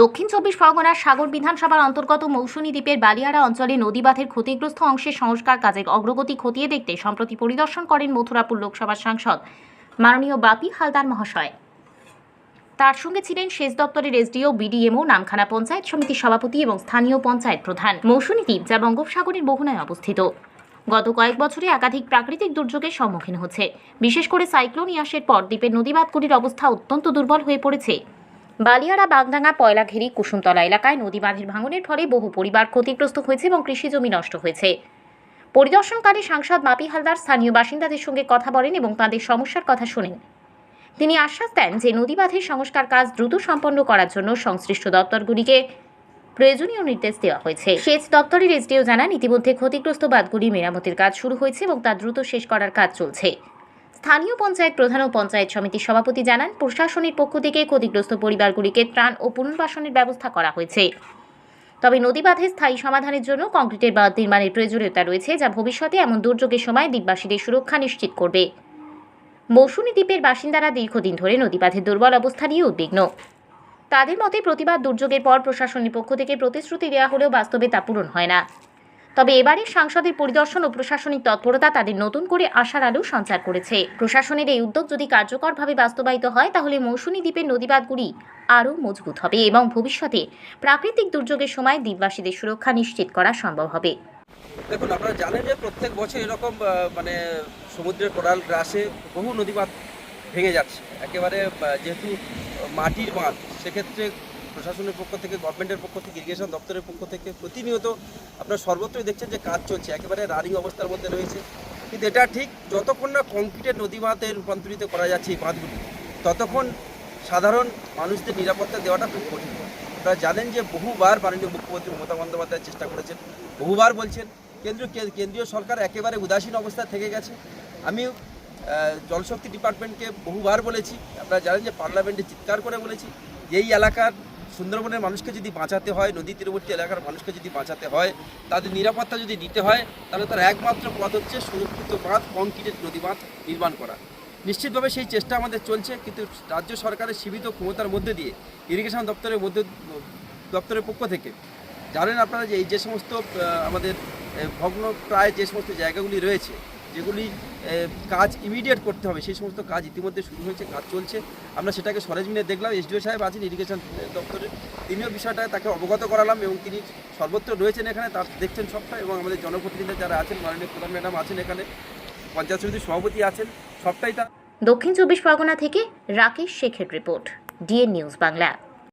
দক্ষিণ চব্বিশ পরগনার সাগর বিধানসভার অন্তর্গত মৌসুমী দ্বীপের বালিয়াড়া অঞ্চলে নদীবাঁধের ক্ষতিগ্রস্ত অংশের সংস্কার কাজের অগ্রগতি খতিয়ে দেখতে সম্প্রতি পরিদর্শন করেন মথুরাপুর লোকসভার সাংসদ মাননীয় বাপি হালদার মহাশয়। তার সঙ্গে ছিলেন সেচ দপ্তরের এসডিও বিডিএমও নামখানা পঞ্চায়েত সমিতির সভাপতি এবং স্থানীয় পঞ্চায়েত প্রধান মৌসুমী দ্বীপ, যা বঙ্গোপসাগরের বহুনায় অবস্থিত। গত কয়েক বছরে একাধিক প্রাকৃতিক দুর্যোগের সম্মুখীন হচ্ছে। বিশেষ করে সাইক্লোন ইয়াসের পর দ্বীপের নদীবাঁধগুলির অবস্থা অত্যন্ত দুর্বল হয়ে পড়েছে। বালিয়াড়া, বাগডাঙ্গা, পয়লাঘেরি, কুসুমতলা এলাকায় নদী বাঁধের ভাঙনের ফলে বহু পরিবার ক্ষতিগ্রস্ত হয়েছে এবং কৃষি জমি নষ্ট হয়েছে। পরিদর্শনকালে সাংসদ মাপি হালদার স্থানীয় বাসিন্দাদের সঙ্গে কথা বলেন এবং তাদের সমস্যার কথা শোনেন। তিনি আশ্বাস দেন যে নদী বাঁধের সংস্কার কাজ দ্রুত সম্পন্ন করার জন্য সংশ্লিষ্ট দপ্তরগুলিকে প্রয়োজনীয় নির্দেশ দেওয়া হয়েছে। সেচ দপ্তরের এসডিও জানান, ইতিমধ্যে ক্ষতিগ্রস্ত বাঁধগুলি মেরামতির কাজ শুরু হয়েছে এবং তা দ্রুত শেষ করার কাজ চলছে। স্থানীয় পঞ্চায়েত প্রধান ও পঞ্চায়েত সমিতির সভাপতি জানান, প্রশাসনের পক্ষ থেকে ক্ষতিগ্রস্ত পরিবারগুলিকে ত্রাণ ও পুনর্বাসনের ব্যবস্থা করা হয়েছে। তবে নদী বাঁধের স্থায়ী সমাধানের জন্য কংক্রিটের বাঁধ নির্মাণের প্রয়োজনীয়তা রয়েছে, যা ভবিষ্যতে এমন দুর্যোগের সময় দ্বীপবাসীদের সুরক্ষা নিশ্চিত করবে। মৌসুমী দ্বীপের বাসিন্দারা দীর্ঘদিন ধরে নদী বাঁধের দুর্বল অবস্থা নিয়ে উদ্বিগ্ন। তাদের মতে, প্রতিবাদ দুর্যোগের পর প্রশাসনের পক্ষ থেকে প্রতিশ্রুতি দেওয়া হলেও বাস্তবে তা পূরণ হয় না। তবে এবারের সাংসদের পরিদর্শন ও প্রশাসনিক তৎপরতা তাদের নতুন করে আশার আলো সঞ্চার করেছে। প্রশাসনের এই উদ্যোগ যদি কার্যকরভাবে বাস্তবায়িত হয়, তাহলে মৌসুমী দ্বীপের নদীবাদগুলি আরও মজবুত হবে এবং ভবিষ্যতে প্রাকৃতিক দুর্যোগের সময় দ্বীপবাসীদের সুরক্ষা নিশ্চিত করা সম্ভব হবে। দেখুন, আপনারা জানেন যে প্রত্যেক বছর এরকম মানে সমুদ্রের কোরাল গ্রাসে বহু নদী বাঁধ ভেঙে যাচ্ছে। একেবারে যেহেতু মাটির বাঁধ, সেক্ষেত্রে প্রশাসনের পক্ষ থেকে গভর্নমেন্টের পক্ষ থেকে ইরিগেশন দপ্তরের পক্ষ থেকে প্রতিনিয়ত আপনার সর্বত্রই দেখছেন যে কাজ চলছে, একেবারে রানিং অবস্থার মধ্যে রয়েছে। কিন্তু এটা ঠিক যতক্ষণ না কংক্রিটের নদী বাঁধে রূপান্তরিত করা যাচ্ছে এই বাঁধগুলি, ততক্ষণ সাধারণ মানুষদের নিরাপত্তা দেওয়াটা খুব কঠিন। আপনারা জানেন যে বহুবার মাননীয় মুখ্যমন্ত্রী মমতা বন্দ্যোপাধ্যায় চেষ্টা করেছেন, বহুবার বলছেন, কেন্দ্রীয় কেন্দ্রীয় সরকার একেবারে উদাসীন অবস্থায় থেকে গেছে। আমি জলশক্তি ডিপার্টমেন্টকে বহুবার বলেছি, আপনারা জানেন যে পার্লামেন্টে চিৎকার করে বলেছি এই এলাকার সুন্দরবনের মানুষকে যদি বাঁচাতে হয়, নদী তীরবর্তী এলাকার মানুষকে যদি বাঁচাতে হয়, তাদের নিরাপত্তা যদি দিতে হয়, তাহলে তার একমাত্র পথ হচ্ছে সুরক্ষিত বাঁধ, কংক্রিটের নদী বাঁধ নির্মাণ করা। নিশ্চিতভাবে সেই চেষ্টা আমাদের চলছে, কিন্তু রাজ্য সরকারের সীমিত ক্ষমতার মধ্যে দিয়ে, ইরিগেশন দপ্তরের মধ্যে, দপ্তরের পক্ষ থেকে। জানেন আপনারা যে এই যে সমস্ত আমাদের ভগ্ন প্রায় যে সমস্ত জায়গাগুলি রয়েছে যেগুলি কাজ ইমিডিয়েট করতে হবে, সেই সমস্ত কাজ ইতিমধ্যে শুরু হয়েছে, কাজ চলছে। আমরা সেটাকে সরেজমিনে দেখলাম, এসডিও সাহেব আছেন ইরিগেশন দপ্তরে তিনিও বিষয়টা তাকে অবগত করালাম এবং তিনি সর্বত্র রয়েছেন এখানে তার দেখছেন সবটা এবং আমাদের জনপ্রতিনিধি যারা আছেন, মাননীয় প্রধান ম্যাডাম আছেন এখানে, পঞ্চায়েত সমিতির সভাপতি আছেন, সবটাই তার দক্ষিণ চব্বিশ পরগনা থেকে রাকেশ শেখের রিপোর্ট, ডিএন নিউজ বাংলা।